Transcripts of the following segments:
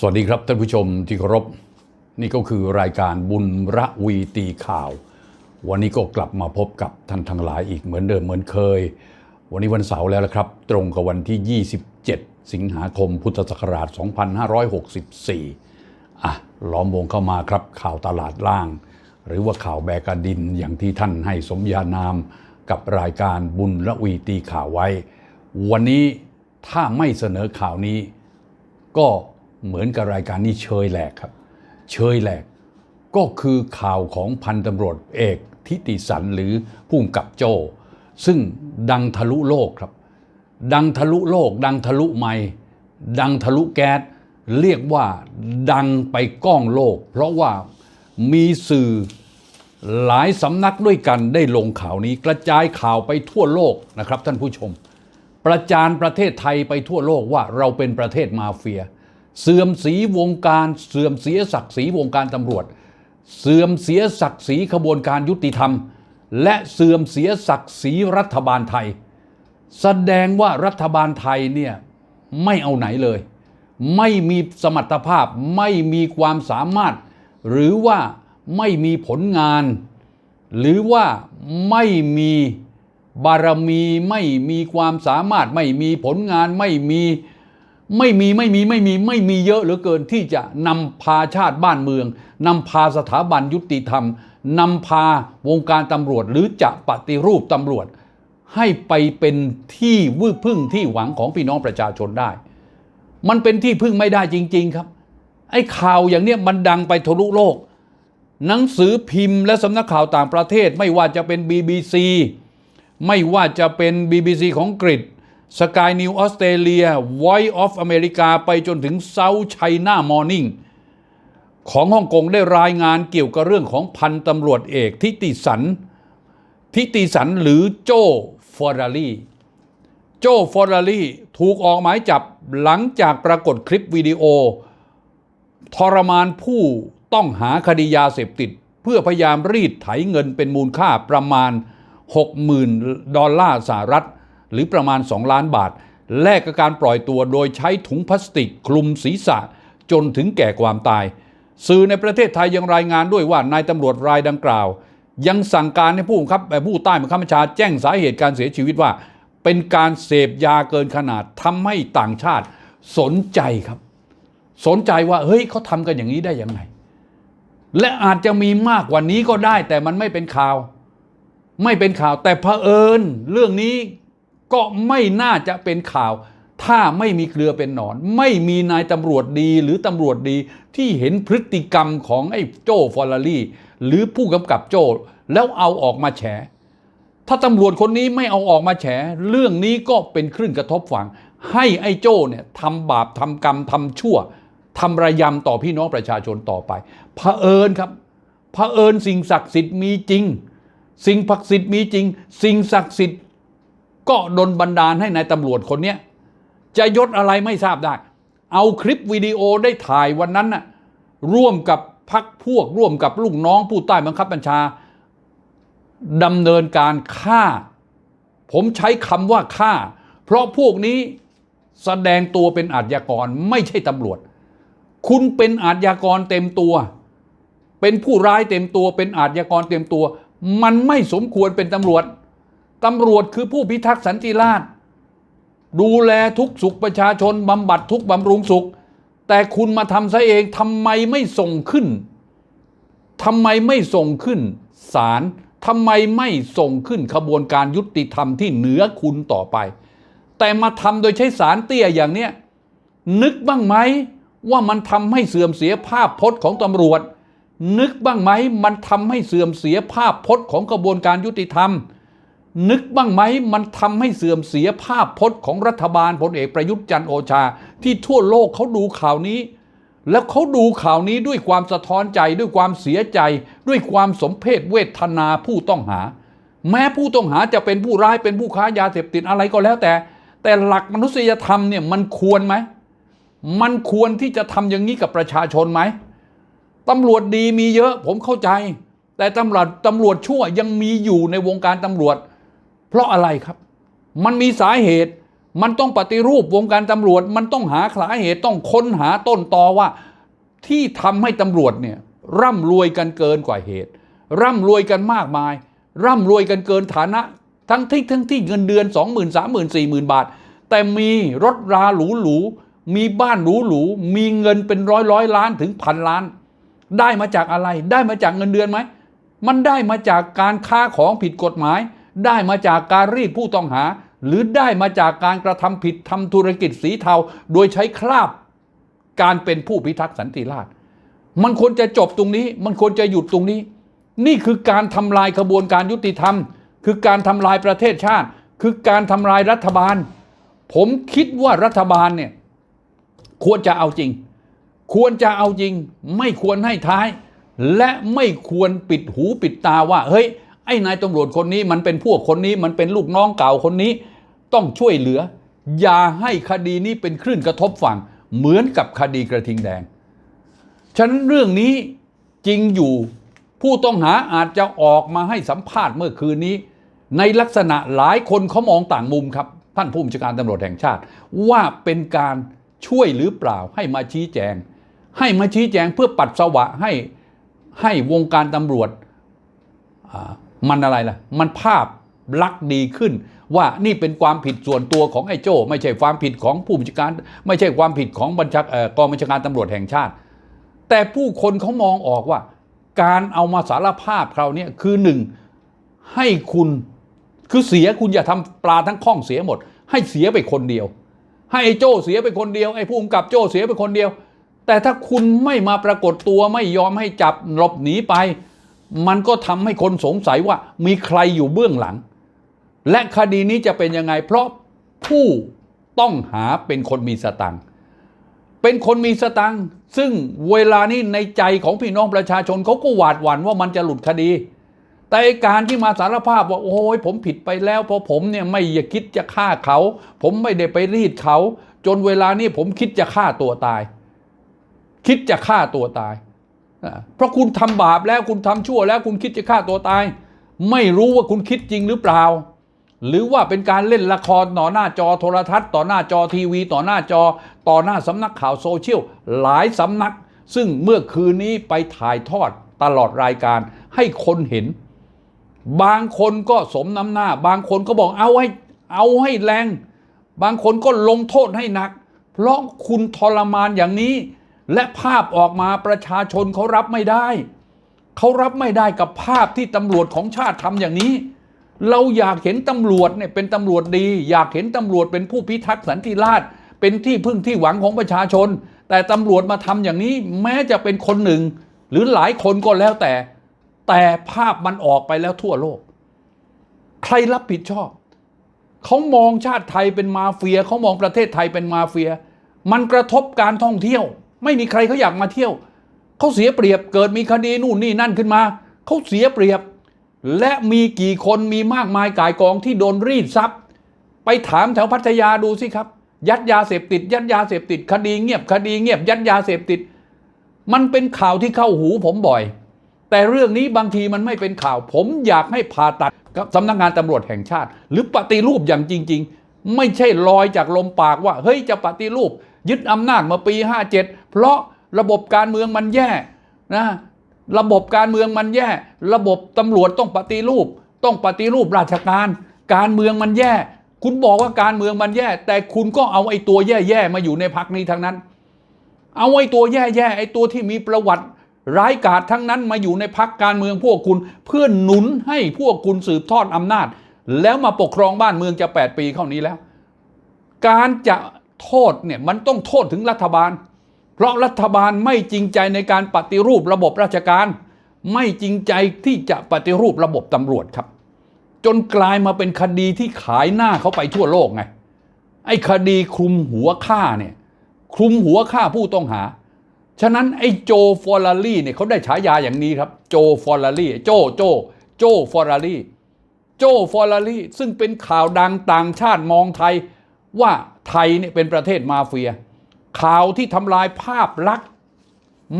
สวัสดีครับท่านผู้ชมที่เคารพนี่ก็คือรายการบุญระวีตีข่าว วันนี้ก็กลับมาพบกับท่านทั้งหลายอีกเหมือนเดิมเหมือนเคย วันนี้วันเสาร์แล้วละครับ ตรงกับวันที่ 27 สิงหาคมพุทธศักราช 2564 อะล้อมวงเข้ามาครับข่าวตลาดล่าง หรือว่าข่าวแบกดินอย่างที่ท่านให้สมญานามกับรายการบุญระวีตีข่าวไว้ วันนี้ถ้าไม่เสนอข่าวนี้ก็ เหมือนกับรายการนี้เชยแหลกครับ เชยแหลก ก็คือข่าวของพันตำรวจเอกทิติสันหรือผู้กำกับโจ ซึ่งดังทะลุโลกครับ ดังทะลุโลก ดังทะลุไม่ดังทะลุแก๊สเรียกว่าดังไปก้องโลก เพราะว่ามีสื่อหลายสำนักด้วยกันได้ลงข่าวนี้ กระจายข่าวไปทั่วโลกนะครับท่านผู้ชม ประจานประเทศไทยไปทั่วโลกว่าเราเป็นประเทศมาเฟีย เสื่อมสีวงการเสื่อมเสียศักดิ์ศรีวงการตำรวจ เสื่อมเสียศักดิ์ศรีขบวนการยุติธรรม และเสื่อมเสียศักดิ์ศรีรัฐบาลไทย แสดงว่ารัฐบาลไทยเนี่ยไม่เอาไหนเลย ไม่มีสมรรถภาพไม่มีความสามารถ หรือว่าไม่มีผลงาน หรือว่าไม่มีบารมีไม่มีความสามารถไม่มีผลงานไม่มี ไม่มีไม่มีไม่มีไม่มีเยอะเหลือเกินที่จะนำพาชาติบ้านเมืองนำพาสถาบันยุติธรรมนำพาวงการตำรวจหรือจะปฏิรูปตำรวจ ให้ไปเป็นที่วื้พึ่งที่หวังของพี่น้องประชาชนได้ มันเป็นที่พึ่งไม่ได้จริง ๆ ครับ ไอ้ข่าวอย่างเนี้ยมันดังไปทะลุโลก หนังสือพิมพ์และสำนักข่าวต่างประเทศ ไม่ว่าจะเป็น BBC ไม่ว่าจะเป็น BBC ของอังก ฤษ Sky News ออสเตรเลีย Voice of America ไปจนถึง South China Morning ของฮ่องกงได้รายงานเกี่ยวกับเรื่องของพันตำรวจเอกทิติสัน ทิติสันหรือโจฟอร์รารีโจฟอร์รารีถูกออกหมายจับหลังจากปรากฏคลิปวิดีโอ ทรมานผู้ต้องหาคดียาเสพติด เพื่อพยายามรีดไถเงินเป็นมูลค่าประมาณ 60,000 ดอลลาร์สหรัฐ หรือประมาณ 2 ล้านบาท แลกกับการปล่อยตัวโดยใช้ถุงพลาสติกคลุมศีรษะจนถึงแก่ความตาย สื่อในประเทศไทยยังรายงานด้วยว่านายตำรวจรายดังกล่าว ยังสั่งการให้ผู้บังคับผู้ใต้บังคับบัญชาแจ้งสาเหตุการเสียชีวิตว่า เป็นการเสพยาเกินขนาดทำให้ต่างชาติสนใจครับ สนใจว่าเฮ้ยเขาทำกันอย่างนี้ได้ยังไง และอาจจะมีมากกว่านี้ก็ได้แต่มันไม่เป็นข่าว ไม่เป็นข่าวแต่เผอิญเรื่องนี้ ก็ไม่น่าจะเป็นข่าว ถ้าไม่มีเกลือเป็นหนอน ไม่มีนายตำรวจดีหรือตำรวจดีที่เห็นพฤติกรรมของไอ้โจ้ฟอร์ลารี่หรือผู้กำกับโจ้แล้วเอาออกมาแฉ ถ้าตำรวจคนนี้ไม่เอาออกมาแฉ เรื่องนี้ก็เป็นคลื่นกระทบฝังให้ไอ้โจ้เนี่ยทำบาปทำกรรมทำชั่วทำระยำต่อพี่น้องประชาชนต่อไปเผอิญครับเผอิญสิ่งศักดิ์สิทธิ์มีจริง สิ่งศักดิ์สิทธิ์มีจริง สิ่งศักดิ์สิทธิ์ ก็ดนบันดาลให้นายตำรวจคนเนี้จะยศอะไรไม่ทราบได้ เอาคลิปวิดีโอได้ถ่ายวันนั้นน่ะร่วมกับพักพวกร่วมกับลูกน้องผู้ใต้บังคับบัญชาดำเนินการฆ่า ผมใช้คำว่าฆ่า เพราะพวกนี้แสดงตัวเป็นอาชญากรไม่ใช่ตำรวจ คุณเป็นอาชญากรเต็มตัว เป็นผู้ร้ายเต็มตัว เป็นอาชญากรเต็มตัว มันไม่สมควรเป็นตำรวจ ตำรวจคือผู้พิทักษ์สันติราษฎร์ดูแลทุกสุขประชาชนบำบัดทุกบำรุงสุข แต่คุณมาทำซะเองทำไมไม่ส่งขึ้นทำไมไม่ส่งขึ้นศาลทำไมไม่ส่งขึ้นขบวนการยุติธรรมที่เหนือคุณต่อไป แต่มาทำโดยใช้สารเตี้ยอย่างเนี้ยนึกบ้างไหมว่ามันทำให้เสื่อมเสียภาพพจน์ของตำรวจ นึกบ้างไหมมันทำให้เสื่อมเสียภาพพจน์ของกระบวนการยุติธรรม นึกบ้างไหมมันทำให้เสื่อมเสียภาพพจน์ของรัฐบาลพลเอกประยุทธ์จันโอชา ที่ทั่วโลกเขาดูข่าวนี้ แล้วเขาดูข่าวนี้ด้วยความสะท้อนใจด้วยความเสียใจ ด้วยความสมเพศเวทนาผู้ต้องหา แม้ผู้ต้องหาจะเป็นผู้ร้ายเป็นผู้ค้ายาเสพติดอะไรก็แล้วแต่ แต่หลักมนุษยธรรมเนี่ยมันควรไหมมันควรที่จะทำอย่างนี้กับประชาชนไหมตำรวจดีมีเยอะผมเข้าใจ แต่ตำรวจตำรวจชั่วยังมีอยู่ในวงการตำรวจ เพราะอะไรครับ มันมีสาเหตุ มันต้องปฏิรูปวงการตำรวจ มันต้องหาสาเหตุต้องค้นหาต้นตอว่า ที่ทำให้ตำรวจเนี่ยร่ำรวยกันเกินกว่าเหตุ ร่ำรวยกันมากมาย ร่ำรวยกันเกินฐานะ ทั้งที่ทั้งที่เงินเดือน 2 0 0 0 0 3 0 0 0 0 4 0 0 0 บาท แต่มีรถราหรูหรูมีบ้านหรูหรูมีเงินเป็นร้อยร้อยล้านถึงพันล้าน ได้มาจากอะไร ได้มาจากเงินเดือนไหม มันได้มาจากการค้าของผิดกฎหมาย ได้มาจากการรีดผู้ต้องหา หรือได้มาจากการกระทำผิดทำธุรกิจสีเทา โดยใช้คราบ การเป็นผู้พิทักษ์สันติราษฎร์มันควรจะจบตรงนี้ มันควรจะหยุดตรงนี้ นี่คือการทำลายกระบวนการยุติธรรม คือการทำลายประเทศชาติ คือการทำลายรัฐบาล ผมคิดว่ารัฐบาลเนี่ยควรจะเอาจริง ควรจะเอาจริง ไม่ควรให้ท้าย และไม่ควรปิดหูปิดตาว่า เฮ้ย ไอ้นายตำรวจคนนี้มันเป็นพวกคนนี้มันเป็นลูกน้องเก่าคนนี้ ต้องช่วยเหลือ อย่าให้คดีนี้เป็นคลื่นกระทบฝั่ง เหมือนกับคดีกระทิงแดง ฉะนั้นเรื่องนี้จริงอยู่ผู้ต้องหาอาจจะออกมาให้สัมภาษณ์เมื่อคืนนี้ ในลักษณะหลายคนเขามองต่างมุมครับ ท่านผู้บัญชาการตำรวจแห่งชาติ ว่าเป็นการช่วยหรือเปล่าให้มาชี้แจง ให้มาชี้แจงเพื่อปัดสวะให้ให้วงการตำรวจอ่า มันอะไรล่ะ มันภาพลักษณ์ดีขึ้น ว่านี่เป็นความผิดส่วนตัวของไอ้โจ้ไม่ใช่ความผิดของผู้บัญชาการ ไม่ใช่ความผิดของบัญชากองบัญชาการตำรวจแห่งชาติ แต่ผู้คนเขามองออกว่า การเอามาสารภาพคราวนี้คือหนึ่งให้คุณคือเสียคุณอย่าทำปลาทั้งข้องเสียหมด ให้เสียไปคนเดียว ให้ไอ้โจ้เสียไปคนเดียวไอ้ผู้กำกับโจ้เสียไปคนเดียว แต่ถ้าคุณไม่มาปรากฏตัวไม่ยอมให้จับหลบหนีไป มันก็ทำให้คนสงสัยว่ามีใครอยู่เบื้องหลัง และคดีนี้จะเป็นยังไง เพราะผู้ต้องหาเป็นคนมีสตังค์เป็นคนมีสตังค์ซึ่งเวลานี้ในใจของพี่น้องประชาชนเขาก็หวาดหวั่นว่ามันจะหลุดคดี แต่การที่มาสารภาพว่าโอ้ยผมผิดไปแล้ว เพราะผมเนี่ยไม่อยากคิดจะฆ่าเขา ผมไม่ได้ไปรีดเขา จนเวลานี้ผมคิดจะฆ่าตัวตาย คิดจะฆ่าตัวตาย เพราะคุณทำบาปแล้วคุณทำชั่วแล้วคุณคิดจะฆ่าตัวตาย ไม่รู้ว่าคุณคิดจริงหรือเปล่า หรือว่าเป็นการเล่นละครต่อหน้าจอโทรทัศน์ ต่อหน้าจอทีวี ต่อหน้าจอ ต่อหน้าสำนักข่าวโซเชียลหลายสำนัก ซึ่งเมื่อคืนนี้ไปถ่ายทอดตลอดรายการให้คนเห็น บางคนก็สมน้ำหน้า บางคนก็บอกเอาให้เอาให้แรง บางคนก็ลงโทษให้หนัก เพราะคุณทรมานอย่างนี้ และภาพออกมาประชาชนเขารับไม่ได้ เขารับไม่ได้กับภาพที่ตำรวจของชาติทำอย่างนี้ เราอยากเห็นตำรวจเนี่ยเป็นตำรวจดี อยากเห็นตำรวจเป็นผู้พิทักษ์สันติราษฎร์เป็นที่พึ่งที่หวังของประชาชน แต่ตำรวจมาทำอย่างนี้ แม้จะเป็นคนหนึ่ง หรือหลายคนก็แล้วแต่ แต่ภาพมันออกไปแล้วทั่วโลก ใครรับผิดชอบเขามองชาติไทยเป็นมาเฟียเขามองประเทศไทยเป็นมาเฟีย มันกระทบการท่องเที่ยว ไม่มีใครเขาอยากมาเที่ยว เขาเสียเปรียบเกิดมีคดีนู่นนี่นั่นขึ้นมา เขาเสียเปรียบ และมีกี่คนมีมากมายกายกองที่โดนรีดทรัพย์ ไปถามแถวพัทยาดูสิครับ ยัดยาเสพติด ยัดยาเสพติด คดีเงียบคดีเงียบ ยัดยาเสพติด มันเป็นข่าวที่เข้าหูผมบ่อย แต่เรื่องนี้บางทีมันไม่เป็นข่าว ผมอยากให้ผ่าตัดกับสำนักงานตำรวจแห่งชาติ หรือปฏิรูปอย่างจริง ๆ ไม่ใช่ลอยจากลมปากว่า เฮ้ยจะปฏิรูปยึดอำนาจมาปี 57 เพราะระบบการเมืองมันแย่นะระบบการเมืองมันแย่ ระบบตำรวจต้องปฏิรูป ต้องปฏิรูปราชการ การเมืองมันแย่ คุณบอกว่าการเมืองมันแย่ แต่คุณก็เอาไอ้ตัวแย่ๆมาอยู่ในพักนี้ทั้งนั้น เอาไอ้ตัวแย่ๆไอ้ตัวที่มีประวัติร้ายกาจทั้งนั้นมาอยู่ในพักการเมืองพวกคุณ เพื่อหนุนให้พวกคุณสืบทอดอำนาจ แล้วมาปกครองบ้านเมืองจะ 8 ปีเข้านี้แล้ว การจะโทษเนี่ยมันต้องโทษถึงรัฐบาล เพราะรัฐบาลไม่จริงใจในการปฏิรูประบบราชการ ไม่จริงใจที่จะปฏิรูประบบตำรวจครับ จนกลายมาเป็นคดีที่ขายหน้าเขาไปทั่วโลกไงไอ้คดีคลุมหัวฆ่าเนี่ยคลุมหัวฆ่าผู้ต้องหา ฉะนั้นไอ้โจฟอร์ลารี่เนี่ยเขาได้ฉายาอย่างนี้ครับ โจฟอร์ลารี่โจโจโจฟอร์ลารี่โจฟอร์ลารี่ซึ่งเป็นข่าวดังต่างชาติมองไทยว่าไทยเนี่ยเป็นประเทศมาเฟีย ข่าวที่ทำลายภาพลักษณ์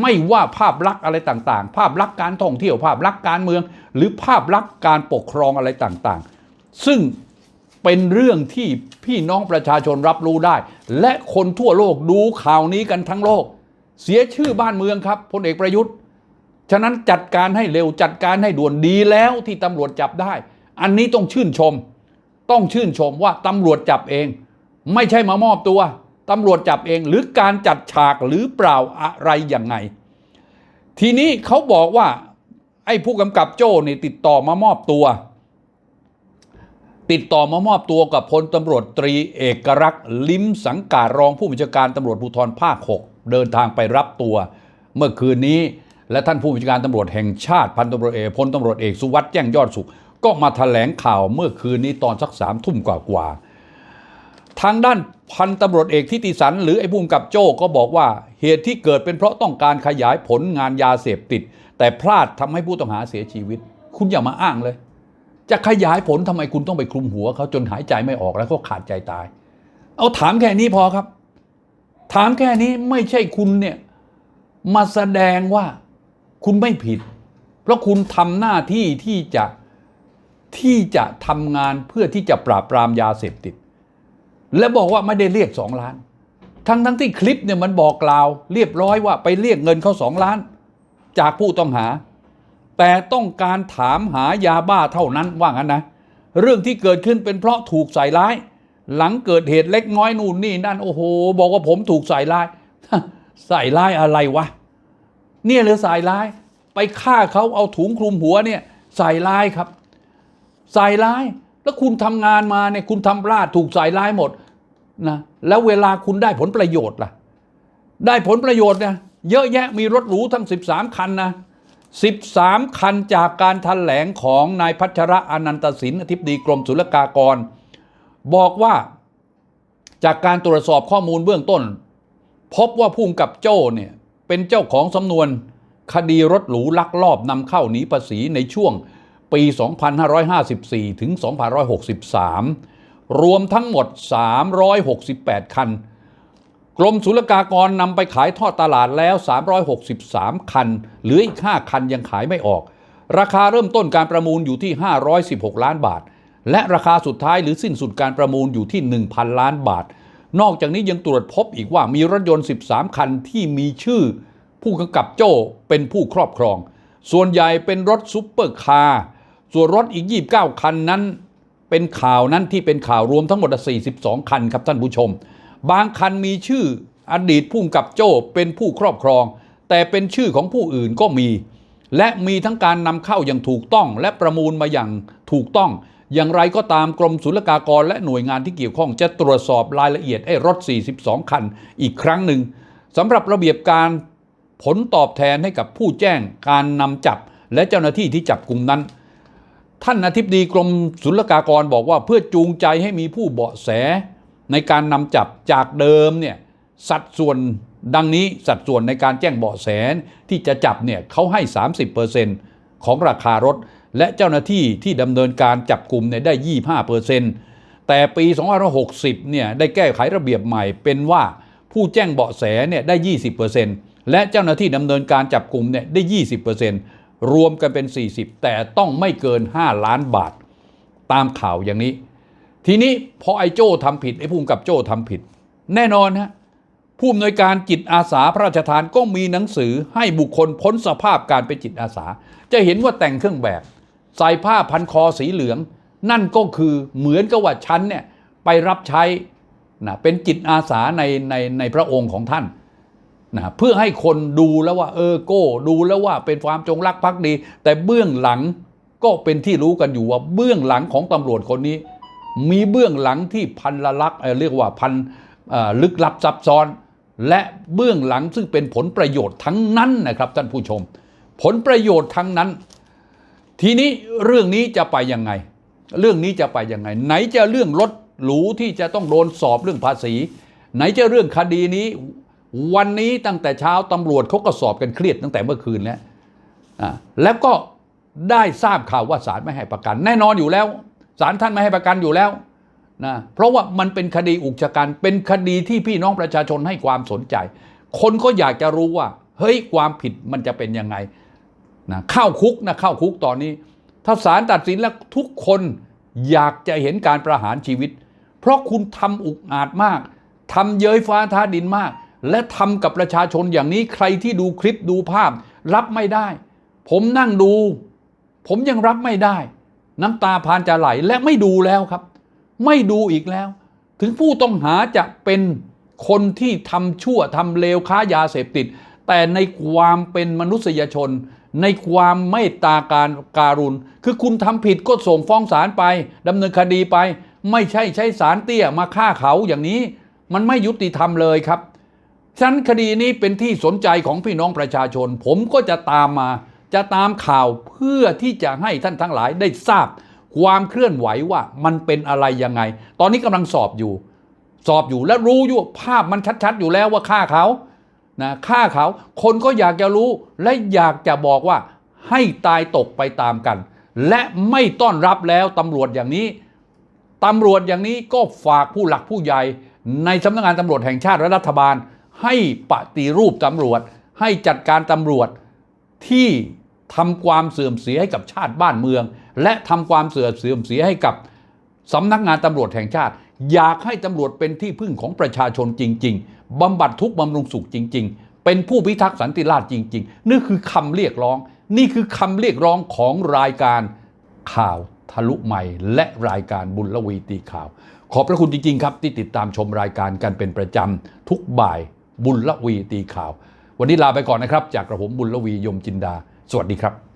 ไม่ว่าภาพลักษณ์อะไรต่างๆ ภาพลักษณ์การท่องเที่ยวภาพลักษณ์การเมือง หรือภาพลักษณ์การปกครองอะไรต่างๆ ซึ่งเป็นเรื่องที่พี่น้องประชาชนรับรู้ได้ และคนทั่วโลกดูข่าวนี้กันทั้งโลก เสียชื่อบ้านเมืองครับพลเอกประยุทธ์ ฉะนั้นจัดการให้เร็วจัดการให้ด่วนดีแล้วที่ตำรวจจับได้ อันนี้ต้องชื่นชม ต้องชื่นชมว่าตำรวจจับเอง ไม่ใช่มามอบตัว ตำรวจจับเองหรือการจัดฉากหรือเปล่าอะไรยังไง ทีนี้เขาบอกว่า ไอ้ผู้กำกับโจ้เนี่ยติดต่อมามอบตัว ติดต่อมามอบตัวกับพลตำรวจตรีเอกรักษ์ลิ้มสังการองผู้บัญชาการตำรวจภูธรภาค 6 เดินทางไปรับตัว เมื่อคืนนี้และท่านผู้บัญชาการตำรวจแห่งชาติพันตำรวจเอกพลตำรวจเอกสุวัสด์แจ้งยอดสุข ก็มาแถลงข่าวเมื่อคืนนี้ตอนสักสามทุ่มกว่าๆทางด้าน พันตำรวจเอกทิติสันหรือไอ้ภูมิกับโจ้ก็บอกว่า เหตุที่เกิดเป็นเพราะต้องการขยายผลงานยาเสพติด แต่พลาดทำให้ผู้ต้องหาเสียชีวิต คุณอย่ามาอ้างเลย จะขยายผลทำไมคุณต้องไปคลุมหัวเขาจนหายใจไม่ออกแล้วก็ขาดใจตาย เอาถามแค่นี้พอครับ ถามแค่นี้ไม่ใช่คุณเนี่ยมาแสดงว่าคุณไม่ผิด เพราะคุณทำหน้าที่ที่จะที่จะทำงานเพื่อที่จะปราบปรามยาเสพติด และบอกว่าไม่ได้เรียกสองล้าน ทั้งทั้งที่คลิปเนี่ยมันบอกกล่าวเรียบร้อยว่าไปเรียกเงินเขาสองล้าน จากผู้ต้องหา แต่ต้องการถามหายาบ้าเท่านั้นว่างั้นนะ เรื่องที่เกิดขึ้นเป็นเพราะถูกใส่ร้าย หลังเกิดเหตุเล็กน้อยนู่นนี่นั่นโอ้โห บอกว่าผมถูกใส่ร้าย ใส่ร้ายอะไรวะ เนี่ยหรือใส่ร้าย ไปฆ่าเขาเอาถุงคลุมหัวเนี่ยใส่ร้ายครับ ใส่ร้ายแล้วคุณทำงานมาเนี่ยคุณทำพลาดถูกใส่ร้ายหมด นะแล้วเวลาคุณได้ผลประโยชน์ล่ะ ได้ผลประโยชน์เนี่ยเยอะแยะมีรถหรูทั้ง 13 คันนะ 13 คันจากการแถลงของนายพัชระอนันตสินอธิบดีกรมศุลกากร บอกว่าจากการตรวจสอบข้อมูลเบื้องต้น พบว่าผู้กำกับโจ้เนี่ยเป็นเจ้าของสำนวนคดีรถหรูลักลอบนำเข้าหนีภาษีในช่วงปี 2554 ถึง 2563 รวมทั้งหมด 368 คัน กรมศุลกากรนำไปขายทอดตลาดแล้ว 363 คัน เหลืออีก 5 คันยังขายไม่ออก ราคาเริ่มต้นการประมูลอยู่ที่ 516 ล้านบาท และราคาสุดท้ายหรือสิ้นสุดการประมูลอยู่ที่ 1,000 ล้านบาท นอกจากนี้ยังตรวจพบอีกว่ามีรถยนต์ 13 คันที่มีชื่อ ผู้กำกับโจ้เป็นผู้ครอบครอง ส่วนใหญ่เป็นรถซุปเปอร์คาร์ส่วนรถอีก 29 คันนั้น เป็นข่าวนั้นที่เป็นข่าวรวมทั้งหมด 42 คันครับท่านผู้ชม บางคันมีชื่ออดีตผู้กำกับโจ้เป็นผู้ครอบครอง แต่เป็นชื่อของผู้อื่นก็มี และมีทั้งการนำเข้าอย่างถูกต้อง และประมูลมาอย่างถูกต้อง อย่างไรก็ตามกรมศุลกากรและหน่วยงานที่เกี่ยวข้องจะตรวจสอบรายละเอียดไอ้รถ 42 คันอีกครั้งหนึ่งสำหรับระเบียบการผลตอบแทนให้กับผู้แจ้งการนำจับ และเจ้าหน้าที่ที่จับกลุ่มนั้น ท่านอธิบดีกรมศุลกากรบอกว่าเพื่อจูงใจให้มีผู้เบาะแสในการนำจับจากเดิมเนี่ยสัดส่วนดังนี้สัดส่วนในการแจ้งเบาะแสที่จะจับเนี่ยเขาให้ 30%ของราคารถ และเจ้าหน้าที่ที่ดำเนินการจับกลุ่มเนี่ยได้ 25%แต่ปี 2560 เนี่ยได้แก้ไขระเบียบใหม่เป็นว่าผู้แจ้งเบาะแสเนี่ยได้ 20%และเจ้าหน้าที่ดำเนินการจับกลุ่มเนี่ยได้ 20% รวมกันเป็น 40 แต่ต้องไม่เกิน 5 ล้านบาท ตามข่าวอย่างนี้ ทีนี้พอไอ้โจ้ทำผิดไอ้ภูมิกับโจ้ทำผิด แน่นอนฮะผู้อำนวยการจิตอาสาพระราชทานก็มีหนังสือให้บุคคลพ้นสภาพการเป็นจิตอาสา จะเห็นว่าแต่งเครื่องแบบ ใส่ผ้าพันคอสีเหลือง นั่นก็คือเหมือนกับว่าฉันเนี่ยไปรับใช้นะเป็นจิตอาสาในในในพระองค์ของท่าน นะเพื่อให้คนดูแล้วว่าเออโก้ ดูแล้วว่าเป็นความจงรักภักดี แต่เบื้องหลังก็เป็นที่รู้กันอยู่ว่าเบื้องหลังของตำรวจคนนี้ มีเบื้องหลังที่พันละลักเเรียกว่าพันลึกลับซับซ้อน และเบื้องหลังซึ่งเป็นผลประโยชน์ทั้งนั้นนะครับท่านผู้ชม ผลประโยชน์ทั้งนั้น ทีนี้เรื่องนี้จะไปยังไง เรื่องนี้จะไปยังไง ไหนจะเรื่องรถหรูที่จะต้องโดนสอบเรื่องภาษี ไหนจะเรื่องคดีนี้ วันนี้ตั้งแต่เช้าตำรวจเขาก็สอบกันเครียดตั้งแต่เมื่อคืนแล้วแล้วก็ได้ทราบข่าวว่าศาลไม่ให้ประกัน แน่นอนอยู่แล้วศาลท่านไม่ให้ประกันอยู่แล้วนะเพราะว่ามันเป็นคดีอุกชะกันเป็นคดีที่พี่น้องประชาชนให้ความสนใจ คนก็อยากจะรู้ว่า เฮ้ยความผิดมันจะเป็นยังไงนะเข้าคุกนะเข้าคุกตอนนี้ ถ้าศาลตัดสินแล้วทุกคนอยากจะเห็นการประหารชีวิต เพราะคุณทำอุกอาจมากทำเย้ยฟ้าท้าดินมาก และทำกับประชาชนอย่างนี้ใครที่ดูคลิปดูภาพ รับไม่ได้ ผมนั่งดู ผมยังรับไม่ได้ น้ำตาพานจะไหลและไม่ดูแล้วครับ ไม่ดูอีกแล้ว ถึงผู้ต้องหาจะเป็นคนที่ทำชั่วทำเลวค้ายาเสพติด แต่ในความเป็นมนุษยชน ในความเมตตาการการุณ คือคุณทำผิดก็ส่งฟ้องศาลไปดำเนินคดีไป ไม่ใช่ใช้สารเตี้ยมาฆ่าเขาอย่างนี้ มันไม่ยุติธรรมเลยครับ ฉะนันคดีนี้เป็นที่สนใจของพี่น้องประชาชน ผมก็จะตามมาจะตามข่าวเพื่อที่จะให้ท่านทั้งหลายได้ทราบ ความเคลื่อนไหวว่ามันเป็นอะไรยังไง ตอนนี้กำลังสอบอยู่ สอบอยู่และรู้อยู่ภาพมันชัด ๆ อยู่แล้วว่าฆ่าเขานะฆ่าเขาคนก็อยากจะรู้และอยากจะบอกว่าให้ตายตกไปตามกัน และไม่ต้อนรับแล้วตำรวจอย่างนี้ตำรวจอย่างนี้ก็ฝากผู้หลักผู้ใหญ่ ในสำนักงานตำรวจแห่งชาติและรัฐบาล ให้ปฏิรูปตำรวจ ให้จัดการตำรวจที่ทำความเสื่อมเสียให้กับชาติบ้านเมือง และทำความเสื่อมเสื่อมเสียให้กับสำนักงานตำรวจแห่งชาติ อยากให้ตำรวจเป็นที่พึ่งของประชาชนจริง ๆบำบัดทุกบำรุงสุขจริง ๆ เป็นผู้พิทักษ์สันติราษฎร์จริง ๆ นี่คือคำเรียกร้อง นี่คือคำเรียกร้องของรายการข่าวทะลุใหม่ และรายการบุญละวีตีข่าว ขอบพระคุณจริง ๆ ครับ ที่ติดตามชมรายการกันเป็นประจำทุกบ่าย บุญละวีตีข่าว วันนี้ลาไปก่อนนะครับ จากกระผมบุญละวียมจินดา สวัสดีครับ